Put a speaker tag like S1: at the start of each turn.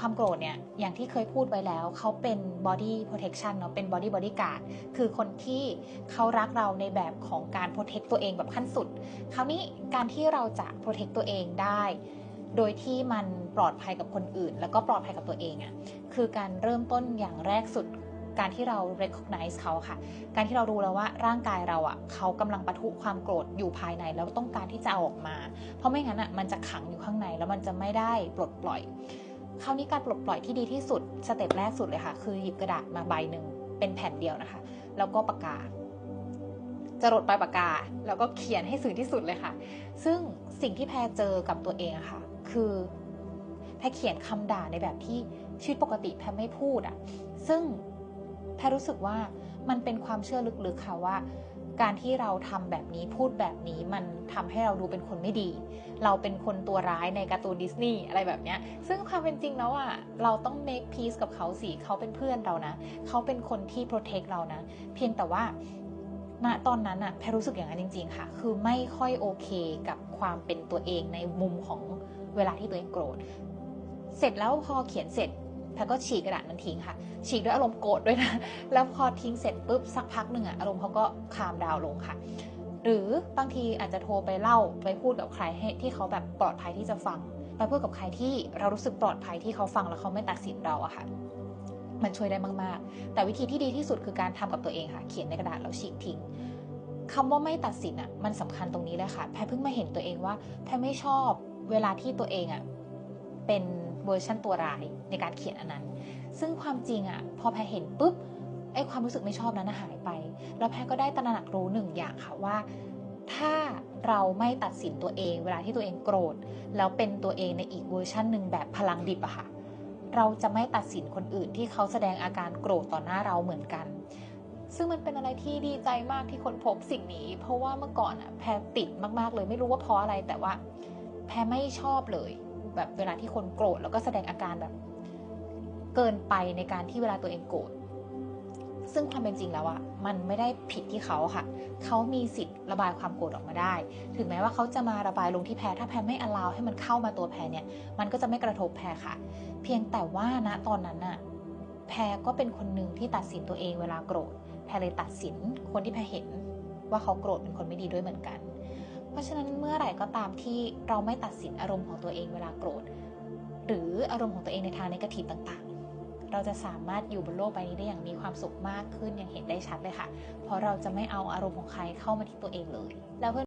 S1: ความโกรธเนี่ยอย่างที่เคยพูดไว้แล้วเขาเป็น body protection เนาะเป็น body bodyguard คือคนที่เขารักเราในแบบของการ protect ตัวเองแบบขั้นสุด คราวนี้การที่เราจะ protect ตัวเองได้ โดยที่มันปลอดภัยกับคนอื่น แล้วก็ปลอดภัยกับตัวเองอะ่ะคือการเริ่มต้นอย่างแรกสุดการที่เรา recognize เขาค่ะ การที่เรารู้แล้วว่าร่างกายเราอะ่ะเขากำลังปะทุความโกรธอยู่ภายในแล้วต้องการที่จะอออกมา เพราะไม่งั้นอะ่ะมันจะขังอยู่ข้างในแล้วมันจะไม่ได้ปลดปล่อย คราวนี้การปลดปล่อยที่ดีที่สุดสเต็ปแรกสุดเลยค่ะ คือหยิบกระดาษมาใบหนึ่งเป็นแผ่นเดียวนะคะ แล้วก็ปากกาจะรดปลายปากกา แล้วก็เขียนให้สื่อที่สุดเลยค่ะ ซึ่งสิ่งที่แพรเจอกับตัวเองอะค่ะ คือแพรเขียนคำด่าในแบบที่ชีวิตปกติแพรไม่พูดอะซึ่งแพรรู้สึกว่ามันเป็นความเชื่อลึกๆค่ะว่า การที่เราทำแบบนี้พูดแบบนี้มันทำให้เราดูเป็นคนไม่ดี เราเป็นคนตัวร้ายในการ์ตูนดิสนีย์อะไรแบบเนี้ย ซึ่งความเป็นจริงแล้วอะเราต้อง make peace กับเขาสิเขาเป็นเพื่อนเรานะ เขาเป็นคนที่ protect เรานะ เพียงแต่ว่าณตอนนั้นอะแพรรู้สึกอย่างนั้นจริง ๆ ค่ะ คือไม่ค่อยโอเคกับความเป็นตัวเองในมุมของเวลาที่ตัวเองโกรธ เสร็จแล้วพอเขียนเสร็จ แพรก็ฉีกกระดาษนั้นทิ้งค่ะ ฉีกด้วยอารมณ์โกรธด้วยนะ แล้วพอทิ้งเสร็จปุ๊บสักพักหนึ่งอะอารมณ์เขาก็คามดาวลงค่ะ หรือบางทีอาจจะโทรไปเล่าไปพูดกับใครให้ที่เขาแบบปลอดภัยที่จะฟัง ไปพูดกับใครที่เรารู้สึกปลอดภัยที่เขาฟังแล้วเขาไม่ตัดสินเราอะค่ะมันช่วยได้มาก ๆ แต่วิธีที่ดีที่สุดคือการทำกับตัวเองค่ะ เขียนในกระดาษแล้วฉีกทิ้งคำว่าไม่ตัดสินอะมันสำคัญตรงนี้เลยค่ะ แพรเพิ่งมาเห็นตัวเองว่า แพรไม่ชอบเวลาที่ตัวเองอะเป็น วอร์ชันตัวร้ายในการเขียนอันนั้น ซึ่งความจริงอะพอแพรเห็นปุ๊บไอความรู้สึกไม่ชอบนั้นหายไป แล้วแพรก็ได้ตระหนักรู้หนึ่งอย่างค่ะว่า ถ้าเราไม่ตัดสินตัวเอง เวลาที่ตัวเองโกรธ แล้วเป็นตัวเองในอีกเวอร์ชันหนึ่งแบบพลังดิบอะค่ะ เราจะไม่ตัดสินคนอื่นที่เขาแสดงอาการโกรธต่อหน้าเราเหมือนกัน ซึ่งมันเป็นอะไรที่ดีใจมากที่คนพบสิ่งนี้ เพราะว่าเมื่อก่อนอะแพรติดมากๆเลยไม่รู้ว่าเพราะอะไรแต่ว่า แพรไม่ชอบเลย แบบเวลาที่คนโกรธแล้วก็แสดงอาการแบบเกินไปในการที่เวลาตัวเองโกรธซึ่งความเป็นจริงแล้วอะมันไม่ได้ผิดที่เขาค่ะ เขามีสิทธิ์ระบายความโกรธออกมาได้ ถึงแม้ว่าเขาจะมาระบายลงที่แพรถ้าแพรไม่อลาวให้มันเข้ามาตัวแพรเนี่ย มันก็จะไม่กระทบแพรค่ะ เพียงแต่ว่าณตอนนั้นน่ะแพรก็เป็นคนหนึ่งที่ตัดสินตัวเองเวลาโกรธ แพรเลยตัดสินคนที่แพรเห็นว่าเขาโกรธเป็นคนไม่ดีด้วยเหมือนกัน เพราะฉะนั้นเมื่อไหร่ก็ตามที่เราไม่ตัดสินอารมณ์ของตัวเองเวลาโกรธ หรืออารมณ์ของตัวเองในทางในกระถิบต่างๆ เราจะสามารถอยู่บนโลกใบนี้ได้อย่างมีความสุขมากขึ้นอย่างเห็นได้ชัดเลยค่ะ เพราะเราจะไม่เอาอารมณ์ของใครเข้ามาที่ตัวเองเลย แล้วเพื่อน